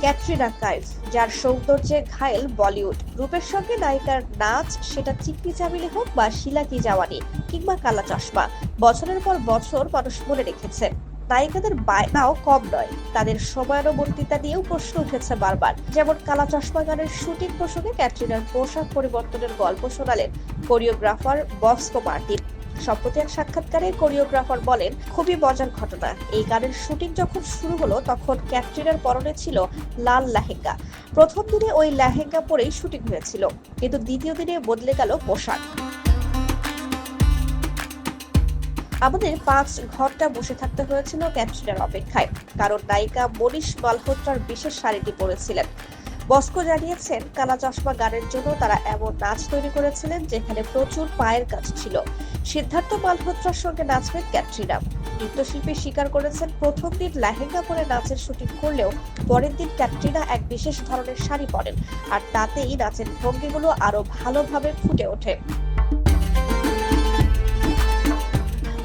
ক্যাটরিনা কাইফ, যার সৌন্দর্যে ঘায়েল বলিউড। রূপের সঙ্গে নায়িকার নাচ, সেটা চিকনি চামিলি হোক বা শিলাকি জাওয়ানি, কিংবা কালা চশমা, বছরের পর বছর মানুষ মনে রেখেছে। নায়িকাদের বায়নাও কম নয়, তাদের সময়ানুবর্তিতা নিয়েও প্রশ্ন উঠেছে বারবার। যেমন কালা চশমা গানের শুটিং প্রসঙ্গে ক্যাটরিনার পোশাক পরিবর্তনের গল্প শোনালেন কোরিওগ্রাফার বস্কো মার্টিন। সম্প্রতি এক সাক্ষাৎকারে কোরিওগ্রাফার বলেন, খুবই মজার ঘটনা। এই গানের শুটিং যখন শুরু হলো, তখন ক্যাটরিনার পরনে ছিল লাল লেহেঙ্গা। প্রথম দিনে ওই লেহেঙ্গা পরেই শুটিং হয়েছিল, কিন্তু দ্বিতীয় দিনে বদলে গেল পোশাক। আমাদের পাঁচ ঘণ্টা বসে থাকতে হয়েছিল ক্যাটরিনার অপেক্ষায়, কারণ নায়িকা মনীষ মালহোত্রার বিশেষ শাড়িটি পরেছিলেন। বস্কো জানিয়েছেন, কালা চশমা গানের জন্য তারা এমন নাচ তৈরি করেছিলেন যেখানে প্রচুর পায়ের কাজ ছিল। সিদ্ধার্থ মালহোত্রার সঙ্গে নাচবেন ক্যাটরিনা। নৃত্যশিল্পী স্বীকার করেছেন, প্রথম দিন লেহেঙ্গা পরে নাচের শুটিং করলেও পরের দিন ক্যাটরিনা এক বিশেষ ধরনের শাড়ি পরেন। আর তাতেই নাচের ভঙ্গিগুলো আরও ভালোভাবে ফুটে ওঠে।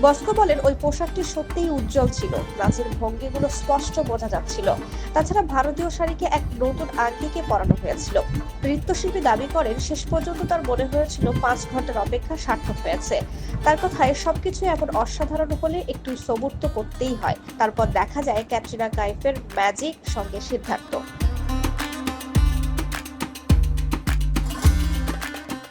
বস্কো বলেন, ওই পোশাকটি সত্যিই উজ্জ্বল ছিল। নাচের ভঙ্গিগুলো স্পষ্ট বোঝা যাচ্ছিল। তাছাড়া ভারতীয় শাড়িকে এক নতুন আঙ্গিকে পরানো হয়েছিল। নৃত্যশিল্পী দাবি করেন, শেষ পর্যন্ত তার মনে হয়েছিল পাঁচ ঘণ্টার অপেক্ষা সার্থক হয়েছে। তার কথায়, সবকিছু এমন অসাধারণ হলে একটু সবুর করতেই হয়। তারপর দেখা যায় ক্যাটরিনা কাইফের ম্যাজিক সঙ্গে সিদ্ধার্থ